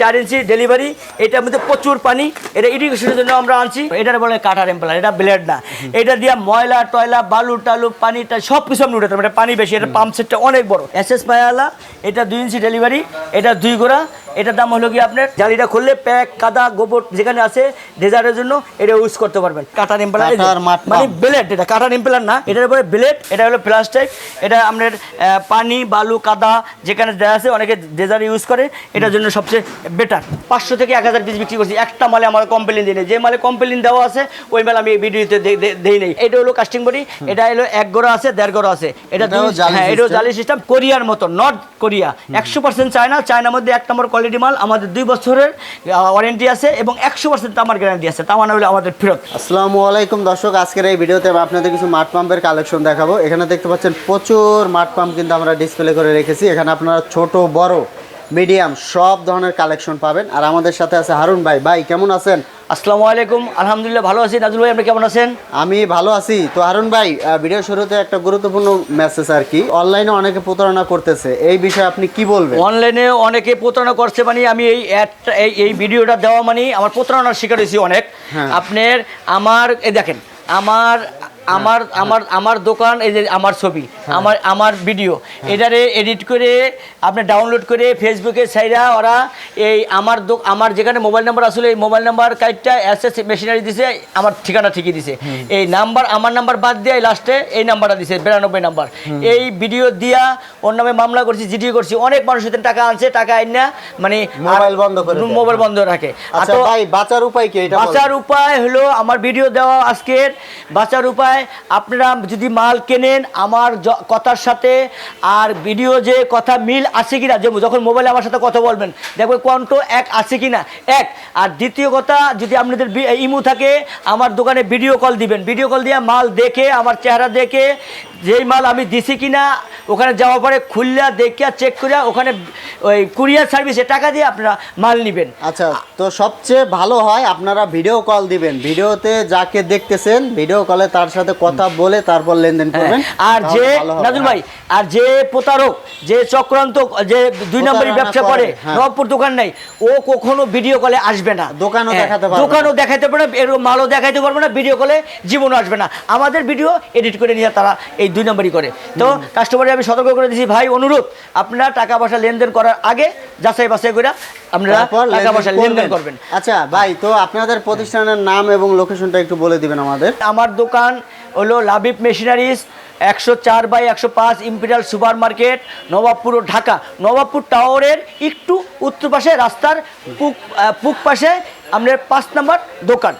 চার ইঞ্চি ডেলিভারি এটার মধ্যে প্রচুর পানি, এটা ইরিগেশনের জন্য আমরা আনছি। এটার বলে কাটার এম্পলার এটা ব্লেড না। এটা দিয়ে ময়লা, টয়লা, বালু, টালু পানিটা সব কিছু আমি উঠাতাম এটা পানি বেশি, এটা পাম্প সেটটা অনেক বড়। এস এস পায়ালা এটা দুই ইঞ্চি ডেলিভারি এটা দুই গোড়া এটার দাম হলো কি আপনার? জালিটা খুললে প্যাক কাদা গোবর যেখানে আছে ডেজার্টের জন্য এটা ইউজ করতে পারবেন। কাটার এম্পলার মানে ব্লেড এটা কাটার ইম্পেলার না এটার উপরে ব্লেড এটা হলো প্লাস্টিক এটা আপনার পানি বালু কাদা যেখানে দেওয়া আছে অনেকে ডেজার ইউজ করে এটার জন্য সবচেয়ে বেটার পাঁচশো থেকে এক হাজার পিস বিক্রি করছি একটা মালে আমার কমপ্লেন দিই নেই। যে মালে কমপ্লেন দেওয়া আছে ওই মালে আমি এই ভিডিওতে দেই নেই। এটা হলো কাস্টিং বডি এটা হলো এক গোড়া আছে দেড় গোড়া আছে। এটা জালি হ্যাঁ এটাও জালি সিস্টেম কোরিয়ার মতো নর্থ কোরিয়া। একশো পার্সেন্ট চায়না চায়নার মধ্যে এক নম্বর কোয়ালিটি মাল, আমাদের দুই বছরের ওয়ারেন্টি আছে এবং একশো পার্সেন্ট তামার গ্যারান্টি আছে। তামা না হলে আমাদের ফেরত। আসসালামু আলাইকুম দর্শক, আজকের এই ভিডিওতে আপনাদের কিছু মাঠ পাম্পের কালেকশন দেখাবো। এখানে দেখতে পাচ্ছেন প্রচুর মাঠ পাম্প কিন্তু আমরা ডিসপ্লে করে রেখেছি। এখানে আপনারা ছোট, বড় মিডিয়াম সব ধরনের কালেকশন পাবেন। আর আমাদের সাথে আছে হারুন ভাই। ভাই কেমন আছেন? আসসালামু আলাইকুম। আলহামদুলিল্লাহ ভালো আছি। নাজুল ভাই আপনি কেমন আছেন? আমি ভালো আছি। তো হারুন ভাই ভিডিও শুরুতে একটা গুরুত্বপূর্ণ মেসেজ আর কি। অনলাইনে অনেকে প্রতারণা করতেছে। এই বিষয়ে আপনি কি বলবেন? অনলাইনে অনেকে প্রতারণা করছে মানে আমি এই অ্যাডটা এই এই ভিডিওটা দেওয়া মানে আমার প্রতারণার শিকার হয়েছি অনেক। হ্যাঁ। আপনার আমার এই দেখেন আমার আমার আমার আমার দোকান এই যে আমার ছবি হ্যাঁ। আমার আমার ভিডিও এটারে এডিট করে আপনি ডাউনলোড করে ফেসবুকে সাইরা ওরা এই আমার আমার যেখানে মোবাইল নাম্বার আসলে এই মোবাইল নাম্বার কার্ডটা অ্যাসেস মেশিনারি দিছে আমার ঠিকানা ঠিকই দিছে। এই নাম্বার আমার নাম্বার বাদ দিয়ে লাস্টে এই নাম্বারটা দিছে বিরানব্বই নাম্বার এই ভিডিও দিয়া ওর নামে মামলা করছি জিডিও করছি অনেক মানুষ টাকা আনছে টাকা আইনা মানে মোবাইল বন্ধ করে মোবাইল বন্ধ রাখে। আচ্ছা ভাই বাঁচার উপায় কি এটা বাঁচার উপায় হলো আমার ভিডিও দেওয়া আজকের বাঁচার উপায় আপনারা যদি মাল কেনেন, আমার কথার সাথে আর ভিডিও যে কথা মিল আছে কিনা, যে যখন মোবাইলে আমার সাথে কথা বলবেন, দেখবেন কণ্ঠ এক আছে কিনা? এক। আর দ্বিতীয় কথা, যদি আপনাদের ইমু থাকে, আমার দোকানে ভিডিও কল দিবেন। ভিডিও কল দিয়ে মাল দেখে, আমার চেহারা দেখে যেই মাল আমি দিছি কিনা ওখানে যাওয়ার পরে খুললা দেখিয়া চেক করিয়া ওখানে ওই কুরিয়ার সার্ভিসে টাকা দিয়ে আপনারা মাল নেবেন। আচ্ছা তো সবচেয়ে ভালো হয় আপনারা ভিডিও কল দিবেন। ভিডিওতে যাকে দেখতেছেন ভিডিও কলে তার সাথে কথা বলে তারপর লেনদেন করবেন। হ্যাঁ, আর যে নাজুল ভাই আর যে প্রতারক যে চক্রান্ত যে দুই নম্বরই ব্যবসা করে, হ্যাঁ। নবপুর দোকান নাই ও কখনো ভিডিও কলে আসবে না। দোকানও হ্যাঁ, দেখাতে পারবে দোকানও দেখাতে পারবে না এর মালও দেখাতে পারবে না ভিডিও কলে জীবনও আসবে না। আমাদের ভিডিও এডিট করে নিয়ে তারা এই দুই নম্বরই করে। তো কাস্টমারে আমি সতর্ক করে দিয়েছি ভাই অনুরোধ আপনারা টাকা পয়সা লেনদেন করার আগে যাচাই বাছাই করে আপনারা টাকা পয়সা লেনদেন করবেন। আচ্ছা ভাই তো আপনাদের প্রতিষ্ঠানের নাম এবং লোকেশনটা একটু বলে দিবেন আমাদের। আমার দোকান হলো লাবিব মেশিনারিজ একশো চার বাই একশো পাঁচ imperial super market Nawabpur Dhaka. Nawabpur টাওয়ারের একটু উত্তর পাশে রাস্তার পুক পুক পাশে আমাদের পাঁচ নাম্বার দোকান।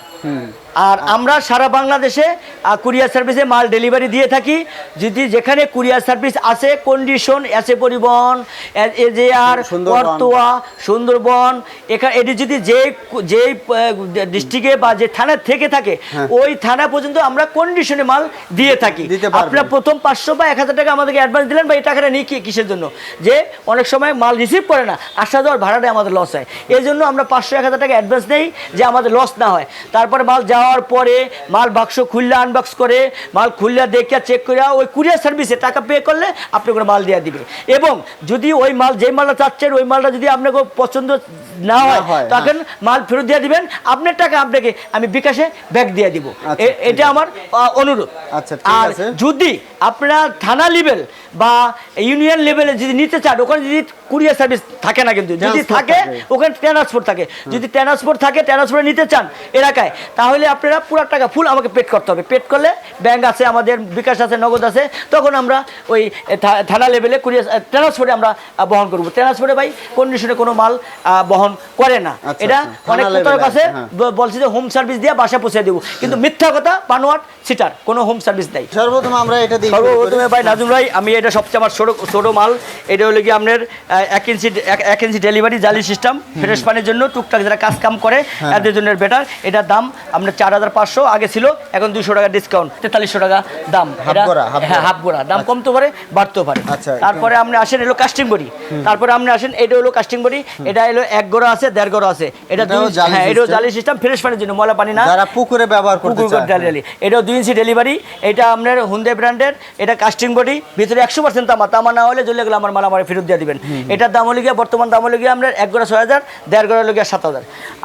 আর আমরা সারা বাংলাদেশে কুরিয়ার সার্ভিসে মাল ডেলিভারি দিয়ে থাকি। যদি যেখানে কুরিয়ার সার্ভিস আছে কন্ডিশন এসে পরিবহন এজেআর সুন্দরবন। কর্তোয়া সুন্দরবন এখানে এটি যদি যে যে ডিস্ট্রিক্টে বা যে থানা থেকে থাকে হ্যাঁ। ওই থানা পর্যন্ত আমরা কন্ডিশনে মাল দিয়ে থাকি। আপনার প্রথম পাঁচশো বা এক হাজার টাকা আমাদেরকে অ্যাডভান্স দিলেন বা এই টাকাটা নিয়ে কি- কিসের জন্য? যে অনেক সময় মাল রিসিভ করে না আসা যাওয়ার ভাড়াটা আমাদের লস হয়। এই জন্য আমরা পাঁচশো এক হাজার টাকা অ্যাডভান্স নেই যে আমাদের লস না হয়। তারপরে মাল যাওয়ার পরে মাল বাক্স খুললে আনবক্স করে মাল খুললে দেখে চেক করে ওই কুরিয়ার সার্ভিসে টাকা পে করলে আপনি করে মাল দিয়ে দিবে। এবং যদি ওই মাল যে মালটা চাচ্ছেন ওই মালটা যদি আপনাকে পছন্দ না হয় হয়, তখন মাল ফেরত দিয়ে দিবেন। আপনার টাকা আপনাকে আমি বিকাশে ব্যাগ দিয়ে দিব। আচ্ছা, এটা আমার অনুরোধ। আচ্ছা, আর যদি আপনারা থানা লেভেল বা ইউনিয়ন লেভেলে যদি নিতে চান ওখানে যদি কুরিয়ার সার্ভিস থাকে না কিন্তু যদি থাকে। ওখানে ট্রান্সপোর্ট থাকে। যদি ট্রান্সপোর্ট থাকে ট্রান্সপোর্টে নিতে চান এলাকায় তাহলে আপনারা পুরো টাকা ফুল আমাকে পেড করতে হবে। পেড করলে ব্যাংক আছে আমাদের বিকাশ আছে নগদ আছে তখন আমরা ওই থানা লেভেলে কুরিয়ার ট্রান্সপোর্টে আমরা বহন করব। ট্রান্সপোর্টে ভাই কন্ডিশনে কোনো মাল বহন করে না। আচ্ছা, এটা আচ্ছা। অনেক প্রতারক আছে হ্যাঁ। বলছে যে হোম সার্ভিস দিয়ে বাসা পৌঁছে দেবো। কিন্তু মিথ্যা কথা পানোয়াট সিটার কোনো হোম সার্ভিস নেই। সর্বপ্রথম আমরা এটা দিই সর্বপ্রথমে ভাই নাজুম ভাই আমি এটা সবচেয়ে আমার ছোটো ছোটো মাল। এটা হলো কি আপনার এক ইঞ্চি এক- ইঞ্চি ডেলিভারি জালি সিস্টেম ফ্রেশ পানির জন্য টুকটাক যারা কাজ কাম করে হ্যাঁ। এদের জন্য বেটার এটার দাম আপনার চার হাজার পাঁচশো আগে ছিল এখন দুইশো টাকা ডিসকাউন্ট তেতাল্লিশশো টাকা দাম। হ্যাঁ হাফ গোড়া। দাম কমতে পারে বাড়তেও পারে। আচ্ছা, তারপরে আপনি আসেন এলো কাস্টিং বডি তারপরে আপনি আসেন এটা হলো কাস্টিং বডি এটা হলো এক গোড়া আছে দেড় গোড়া আছে। এটা এটাও জালি হ্যাঁ এটাও জালি সিস্টেম ফ্রেশ পানির জন্য ময়লা পানি না। যারা পুকুরে ব্যবহার চায়। ডেলিভারি এটাও দুই ইঞ্চি ডেলিভারি এটা আপনার হুন্দে ব্র্যান্ডের এটা কাস্টিং বডি ভিতরে একশো পার্সেন্ট তামা। তামা না হলে জ্বলে গেলে আমার মাল আমার ফেরত দিয়ে দিবেন। এটার দাম হলে গিয়ে বর্তমান দাম হলে গিয়ে আপনার এক গোড়া ছয় হাজার দেড় গোড়া হলে গিয়ে সাত হাজার।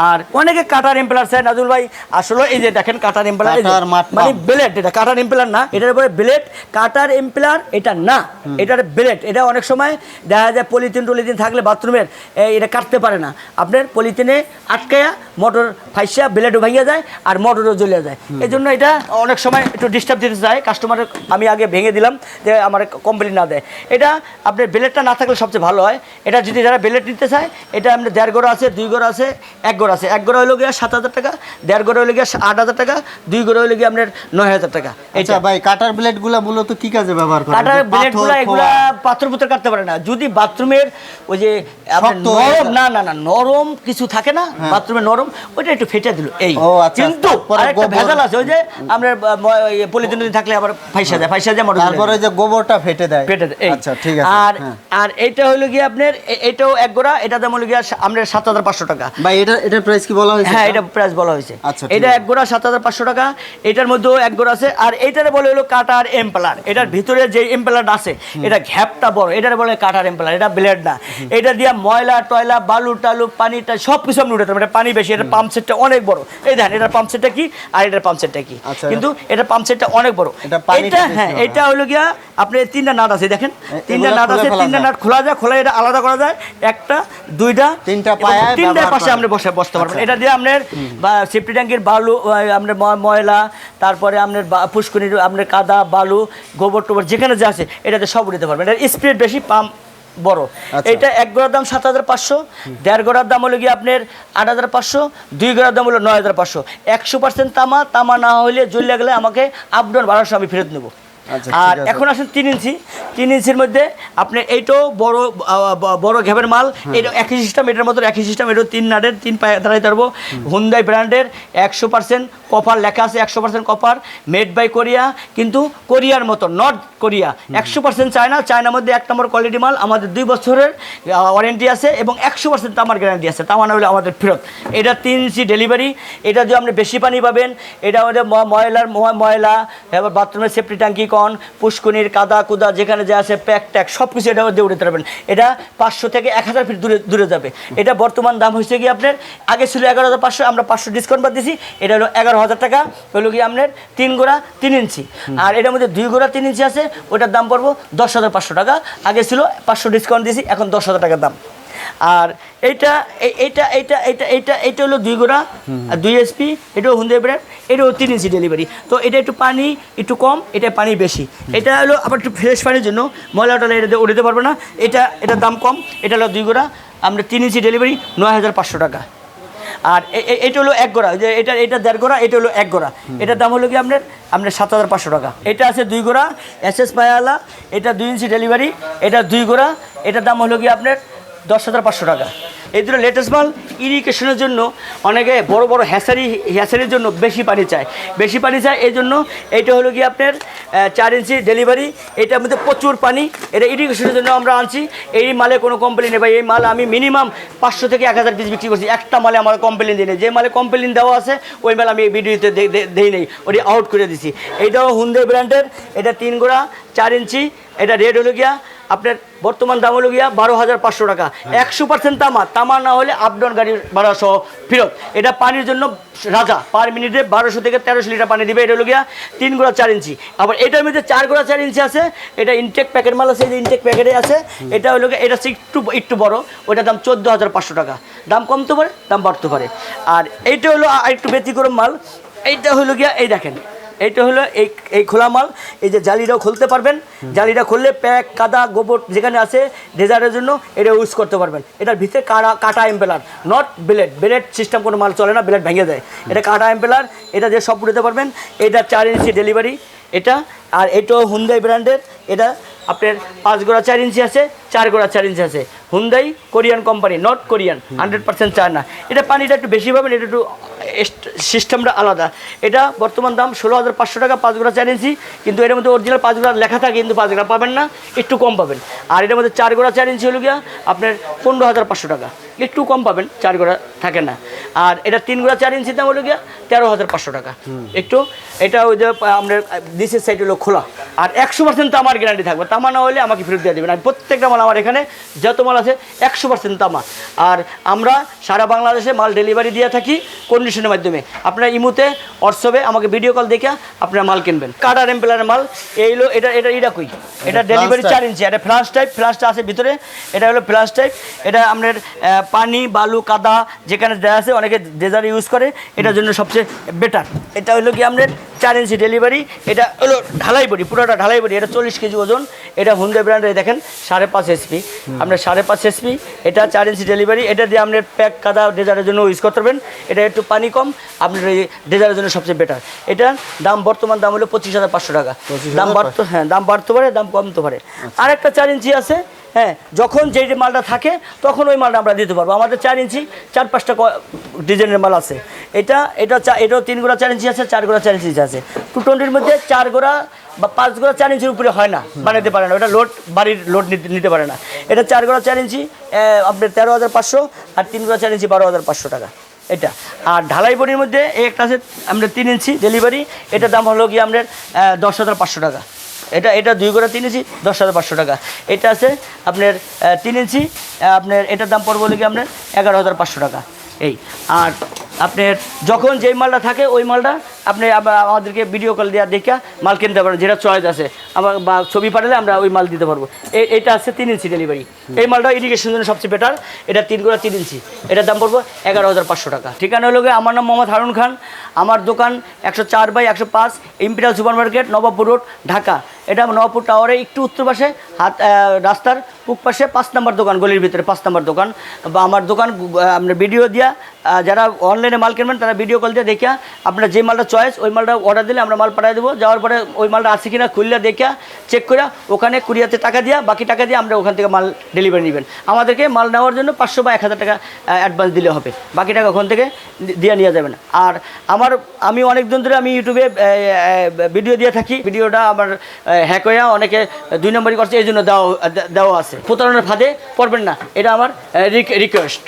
আর অনেকে কাটার এম্পেলার চায় নাজুল ভাই আসলে এই যে দেখেন কাটার এম্পেলার মানে। ব্লেড এটা কাটার এম্পেলার না এটার উপরে ব্লেড কাটার এম্পেলার এটা না। এটার ব্লেড এটা অনেক সময় দেখা যায় পলিথিন টলিথিন থাকলে বাথরুমের এটা কাটতে পারে না। আপনার পলিথিনে আটকায়া মোটর ফাইসা ব্লেডও ভাঙিয়া যায় আর মোটরও জ্বলিয়ে যায়। এই জন্য এটা অনেক সময় একটু ডিস্টার্ব দিতে চায়। কাস্টমারের আমি আগে ভেঙে দিলাম যে আমার কোম্পানি না দেয়। এটা আপনার ব্লেডটা না থাকলে সবচেয়ে ভালো হয়। এটা যদি যারা ব্লেড নিতে চায় এটা আপনার দেড় গোড়া আছে দুই গোড়া আছে এক গোড়া আছে। এক গোড়া হলো গিয়ে সাত হাজার টাকা দেড় গোড়া হলো গিয়ে আট হাজার টাকা দুই গোড়া হলো গিয়ে আপনার নয় হাজার টাকা। আচ্ছা এটা ভাই কাটার ব্লেডগুলা মূলত কি কাজে ব্যবহার করেন? কাটার যে ব্লেডগুলা এগুলা পাথর পুতর কাটতে পারে না। যদি বাথরুমের ওই যে হয়ে নরম না না না নরম কিছু থাকে না বাথরুমে নরম ওইটা একটু ফেটে দিল এই। আচ্ছা, কিন্তু আরেকটা ভেজাল আছে ওই যে আমরা পলিথিন থাকলে আবার ফাইসা যায় ফাইসা যায় তারপরে যে গোবরটা ফেটে দেয়। পেটে দেয়, আচ্ছা ঠিক আছে আর হ্যাঁ। আর এইটা হলো গিয়ে আপনার এটাও এক গোড়া এটা দাম হলো গিয়ে আপনার সাত হাজার পাঁচশো টাকা। ভাই এটা এটার প্রাইস কি বলা হয়েছে? হ্যাঁ এটা প্রাইস বলা হয়েছে। আচ্ছা, এটা এক গোড়া সাত হাজার পাঁচশো টাকা এটার মধ্যেও এক গোড়া আছে। আর এইটারে বলে হলো কাটার এম্পেলার। এটার ভিতরে যে এম্পেলারটা আছে এটা ঘ্যাপটা বড়। এটারে বলে কাটার এম্পেলার এটা ব্লেড না। এটা দিয়া ময়লা টয়লা বালু টালু পানিটা সব কিছু আপনি উঠাতে এটা পানি বেশি এটা পাম্প সেটটা অনেক বড়। এই দেখেন এটার পাম্প সেটটা কি আর এটার পাম্প সেটটা কি? আচ্ছা। কিন্তু এটার পাম্প সেটটা অনেক বড়। এটা হ্যাঁ এটা হলো গিয়া আপনার তিনটা নাট আছে দেখেন। তিনটা নাট আছে তিনটা নাট খোলা যায় খোলা এটা আলাদা করা যায়। একটা দুইটা তিনটা পায়ায় তিনটার পাশে আপনি বসে বসতে পারবেন। আচ্ছা। এটা দিয়ে আপনার সেফটি ট্যাঙ্কের বালু আপনার ময়লা তারপরে আপনার পুষ্করির আপনার কাদা বালু গোবর টোবর যেখানে যা আছে এটাতে সব উঠাতে পারবেন। এটা স্পিড বেশি পাম্প বড়। আচ্ছা। এটা এক গোড়ার দাম সাত হাজার পাঁচশো দেড় গোড়ার দাম হলো গিয়ে আপনার আট হাজার পাঁচশো দুই গোড়ার দাম হলো নয় হাজার পাঁচশো। একশো পার্সেন্ট তামা তামা না হলে জ্বলে গেলে আমাকে আপডাউন বারোশো আমি ফেরত নেব। আচ্ছা, আর এখন আসেন তিন ইঞ্চি। তিন ইঞ্চির মধ্যে আপনি এইটাও বড় বড় ঘেবের মাল। এটা একই সিস্টেম এটার মতো একই সিস্টেম এটাও তিন নাটের তিন পায়ে দাঁড়াইতে পারব। হুন্দাই ব্র্যান্ডের একশো পার্সেন্ট কপার লেখা আছে একশো percent copper made by Korea কিন্তু কোরিয়ার মতো নর্থ কোরিয়া একশো পার্সেন্ট চায়না চায়নার মধ্যে এক নম্বর কোয়ালিটি মাল আমাদের দুই বছরের ওয়ারেন্টি আছে এবং একশো পার্সেন্ট তামার গ্যারান্টি আছে তামানা হলে আমাদের ফেরত। এটা তিন ইঞ্চি ডেলিভারি এটা দিয়ে আপনি বেশি পানি পাবেন এটা আমাদের ময়লার ময়লা এবার বাথরুমের সেফটি ট্যাঙ্কি কন পুষ্কুনির কাদা কুদা যেখানে যা আছে প্যাক ট্যাক সব কিছু এটা দিয়ে উঠে পারবেন। এটা পাঁচশো থেকে এক হাজার ফিট দূরে দূরে যাবে। এটা বর্তমান দাম হয়েছে কি আপনার? আগে ছিল এগারো হাজার পাঁচশো, আমরা পাঁচশো ডিসকাউন্ট বাদ দিয়েছি এটা হলো এগারো হাজার টাকা, হলো কি আপনার তিন গোড়া তিন ইঞ্চি। আর এটার মধ্যে দুই গোড়া তিন ইঞ্চি আছে, ওটার দাম পড়ব দশ হাজার পাঁচশো টাকা। আগে ছিল পাঁচশো ডিসকাউন্ট দিয়েছি এখন দশ হাজার টাকার দাম। আর এইটা এই- এইটা এটা এটা এইটা এটা হলো দুই গোড়া আর দুই এসপি এটাও হুন্দে ব্র্যান্ড এটাও তিন ইঞ্চি ডেলিভারি তো এটা একটু পানি একটু কম এটা পানি বেশি। এটা হলো আবার একটু ফ্রেশ পানির জন্য ময়লা টলা এটা উঠাতে পারবে না। এটা এটার দাম কম এটা হলো দুই গোড়া আমরা তিন ইঞ্চি ডেলিভারি নয় হাজার পাঁচশো টাকা। আর এটা হলো এক গোড়া যে এটা এটা দেড় গোড়া এটা হলো এক গোড়া। এটার দাম হলো কি আপনার আপনার সাত হাজার পাঁচশো টাকা। এটা আছে দুই গোড়া এস এস পায়ালা এটা দুই ইঞ্চি ডেলিভারি এটা দুই গোড়া এটার দাম হলো কি আপনার দশ হাজার পাঁচশো টাকা। এই দুটো লেটেস্ট মাল ইরিগেশনের জন্য অনেকে বড় বড় হ্যাসারি হ্যাসারির জন্য বেশি পানি চায়। বেশি পানি চায় এই জন্য এইটা হলো কি আপনার চার ইঞ্চি ডেলিভারি এটার মধ্যে প্রচুর পানি। এটা ইরিগেশনের জন্য আমরা আনছি। এই মালে কোনো কমপ্লেন নেই ভাই। এই মাল আমি মিনিমাম পাঁচশো থেকে এক হাজার পিস বিক্রি করছি। একটা মালে আমার কমপ্লেন দিই যে মালে কমপ্লেন দেওয়া আছে, ওই মাল আমি ভিডিওতে দেই নেই। ওটি আউট করে দিছি। এইটাও হুন্দে ব্র্যান্ডের এটা তিন গোড়া, চার ইঞ্চি। এটা রেড হলো গিয়া আপনার বর্তমান দাম হলো গিয়া বারো হাজার পাঁচশো টাকা। একশো পার্সেন্ট তামা। তামা না হলে আপডাউন গাড়ি ভাড়া সহ ফেরত। এটা পানির জন্য রাজা। পার মিনিটে বারোশো থেকে তেরোশো লিটার পানি দিবে। এটা হলো গিয়া তিন গোড়া চার ইঞ্চি। আবার এটার মধ্যে চার গোড়া চার ইঞ্চি আছে। এটা ইনটেক প্যাকেট মাল আছে। যে ইনটেক প্যাকেটে আছে। এটা হলো গিয়া এটা একটু একটু বড়। ওটার দাম চোদ্দ হাজার পাঁচশো টাকা। দাম কমতে পারে, দাম বাড়তে পারে। আর এইটা হলো একটু ব্যতিক্রম মাল। এইটা হলো গিয়া এই দেখেন। এইটা হলো এই এই খোলা মাল। এই যে জালিটাও খুলতে পারবেন। জালিটা খুললে প্যাক কাদা গোবর যেখানে আছে ডেজার্টের জন্য এটা ইউজ করতে পারবেন। এটার ভিতরে কাটা কাটা impeller not blade blade system কোনো মাল চলে না ব্লেড ভেঙে দেয়। এটা কাটা এম্পেলার এটা দিয়ে সব উঠাতে পারবেন। এটা চার ইঞ্চি ডেলিভারি এটা। আর এটাও হুন্দাই ব্র্যান্ডের এটা আপনার পাঁচ গোড়া চার ইঞ্চি আছে চার গোড়া চার ইঞ্চি আছে। Hyundai Korean company North Korean hundred percent China এটা পানিটা একটু বেশি পাবেন, এটা একটু সিস্টেমটা আলাদা। এটা বর্তমান দাম ষোলো হাজার পাঁচশো টাকা পাঁচ গোড়া চার ইঞ্চি, কিন্তু এর মধ্যে অরিজিনাল পাঁচ গোড়া লেখা থাকে, কিন্তু পাঁচ গোড়া পাবেন না, একটু কম পাবেন। আর এটার মধ্যে চার গোড়া চার ইঞ্চি হলো গিয়া আপনার পনেরো হাজার পাঁচশো টাকা, একটু কম পাবেন, চার গোড়া থাকে না। আর এটা তিন গোড়া চার ইঞ্চি দাম হলো গিয়া তেরো হাজার পাঁচশো টাকা। একটু, এটা ওই যে আপনার দিসের সাইড হলো খোলা। আর একশো পার্সেন্ট তামার গ্যারান্টি থাকবে, তামা না হলে আমাকে ফেরত দিয়ে দেবেন। আর প্রত্যেকটা মাল আমার এখানে, যত মাল আছে একশো পার্সেন্ট তামা আর আমরা সারা বাংলাদেশে মাল ডেলিভারি দিয়ে থাকি কন্ডিশনের মাধ্যমে। আপনারা ইমুতে হোয়াটসঅ্যাপে আমাকে ভিডিও কল দেখে আপনারা মাল কিনবেন। কাটার এম্পেলারের মাল এইলো এটা এটা এটা কই এটা ডেলিভারি চার ইঞ্চি এটা ফ্লাশ টাইপ ফ্লাশটা আছে ভিতরে। এটা হলো ফ্লাশ টাইপ এটা আপনার পানি বালু কাদা যেখানে দেওয়া আছে অনেকে ডেজার ইউজ করে এটার জন্য সবচেয়ে বেটার এটা হলো কি আপনার চার ইঞ্চি ডেলিভারি এটা হলো ঢালাই বডি পুরোটা ঢালাই বডি এটা চল্লিশ কেজি ওজন। এটা হুন্ডে ব্র্যান্ডের দেখেন সাড়ে পাঁচ এসপি আপনার সাড়ে পাঁচ এসপি এটা চার ইঞ্চি ডেলিভারি এটা দিয়ে আপনার প্যাক কাদা ডেজারের জন্য ইউজ করতে পারবেন। এটা একটু পানি কম আপনার এই ডেজারের জন্য সবচেয়ে বেটার এটার দাম বর্তমান দাম হলো পঁচিশ হাজার পাঁচশো টাকা। দাম বাড়তে হ্যাঁ দাম বাড়তে পারে দাম কমতে পারে। আর একটা চার ইঞ্চি আছে হ্যাঁ যখন যেই যে মালটা থাকে তখন ওই মালটা আমরা দিতে পারব। আমাদের চার ইঞ্চি চার পাঁচটা ডিজাইনের মাল আছে। এটা এটা চা- এটাও তিন গোড়া চার ইঞ্চি আছে চার গোড়া চার ইঞ্চি আছে। টু টোয়েন্টির মধ্যে চার গোড়া বা পাঁচ গোড়া চার ইঞ্চির উপরে হয় না বানাতে পারে না। ওটা লোড, বাড়ির লোড নিতে পারে না। এটা চার গোড়া চার ইঞ্চি আপনার তেরো হাজার পাঁচশো আর তিন গোড়া চার ইঞ্চি বারো হাজার পাঁচশো টাকা। এটা। আর ঢালাই বডির মধ্যে এই একটা আছে আমরা তিন ইঞ্চি ডেলিভারি এটার দাম হলো গিয়ে আপনার দশ হাজার পাঁচশো টাকা। এটা এটা দুই গোড়া তিন ইঞ্চি, দশ হাজার পাঁচশো টাকা। এটা আছে আপনার তিন ইঞ্চি আপনার এটার দাম পড়ব কি আপনার এগারো হাজার পাঁচশো টাকা। এই, আর আপনার যখন যেই মালটা থাকে, ওই মালটা আপনি আমাদেরকে ভিডিও কল দেওয়া দেখে মাল কিনতে পারেন যেটা চয়েস আছে। আমার বা ছবি পাঠালে আমরা ওই মাল দিতে পারব। এটা আছে তিন ইঞ্চি ডেলিভারি এই মালটা ইরিগেশন জন্য সবচেয়ে বেটার এটা তিন করে তিন ইঞ্চি এটার দাম পড়ব এগারো হাজার পাঁচশো টাকা। ঠিকানা হলো আমার নাম মোহাম্মদ হারুন খান। আমার দোকান একশো চার বাই একশো পাঁচ, imperial super market, Nawabpur road, Dhaka. এটা নবাবপুর টাওয়ারে, একটু উত্তর পাশে, হাত রাস্তার পূব পাশে পাঁচ নম্বর দোকান, গলির ভিতরে পাঁচ নম্বর দোকান। বা আমার দোকান আপনার ভিডিও দিয়া যারা অনলাইনে মাল কিনবেন, তারা ভিডিও কল দিয়ে দেখে আপনার যে মালটা চয়েস ওই মালটা অর্ডার দিলে আমরা মাল পাঠিয়ে দেবো। যাওয়ার পরে ওই মালটা আছে কিনা খুললে দেখে চেক করে ওখানে কুরিয়াতে টাকা দিয়া, বাকি টাকা দিয়ে আমরা ওখান থেকে মাল ডেলিভারি নেবেন। আমাদেরকে মাল নেওয়ার জন্য পাঁচশো বা এক হাজার টাকা অ্যাডভান্স দিলে হবে। বাকি টাকা ওখান থেকে দিয়ে নিয়ে যাবেন আর আমার, আমি অনেক দিন ধরে আমি ইউটিউবে ভিডিও দিয়ে থাকি। ভিডিওটা আমার হ্যাক হয়ে অনেকে দুই নম্বরই করছে, এই জন্য দেওয়া দেওয়া আছে। প্রতারণার ফাঁদে পড়বেন না। এটা আমার রিকোয়েস্ট